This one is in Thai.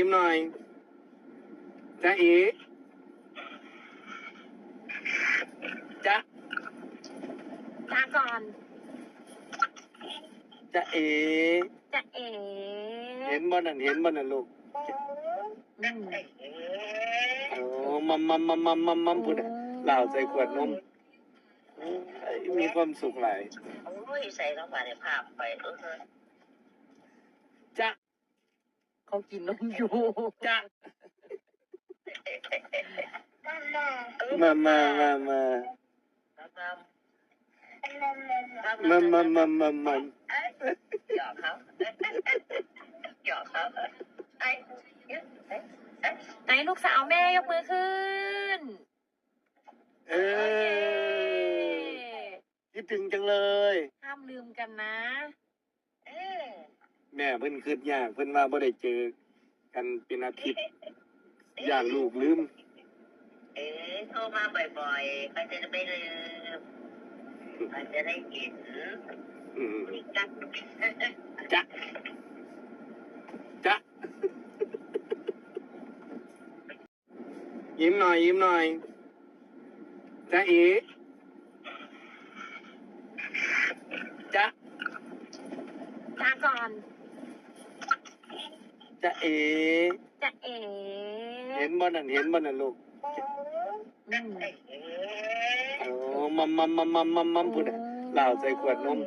ยิ้มหน่อยจ้าเอ๋จ้าจ้าก่อนจ้าเอ๋จะเอ๋เห็นบ่นั่นเห็นบ่นั่นลูกอืมโอ้มัมมัมมัมมัมมัมมัมพูดอะเหล่าใส่ขวดนมเอ้ยมีความสุขหลายโอ้ยใส่ลงมาในภาพไปเออจ้า เขากินนมอยู่จ้ามามามามามามามามามาหยอกเขาหยอกเขาไอ้ไหนลูกสาวแม่ยกมือขึ้น เออคิดถึงจังเลย ห้ามลืมกันนะแม่เพิ่นคืดยากเพิ่นว่าบ่ได้เจอกันเป็นอาทิตย์ย่านลูกลืม เออโทรมาบ่อยๆเขาจะไม่ลืมเขาจะได้เห็นอืมกันจ้ะจ้ะยิ้มหน่อย ยิ้มหน่อยจ้าเอ๋จ้ะจ้าก่อน จ้าเอ๋จะเอ๋เห็นบ่นั่นเห็นบ่นั่นลูกอืมโอ้มัมมัมมัมมัมมัมมัมพูดอะเหล่าใส่ขวดนม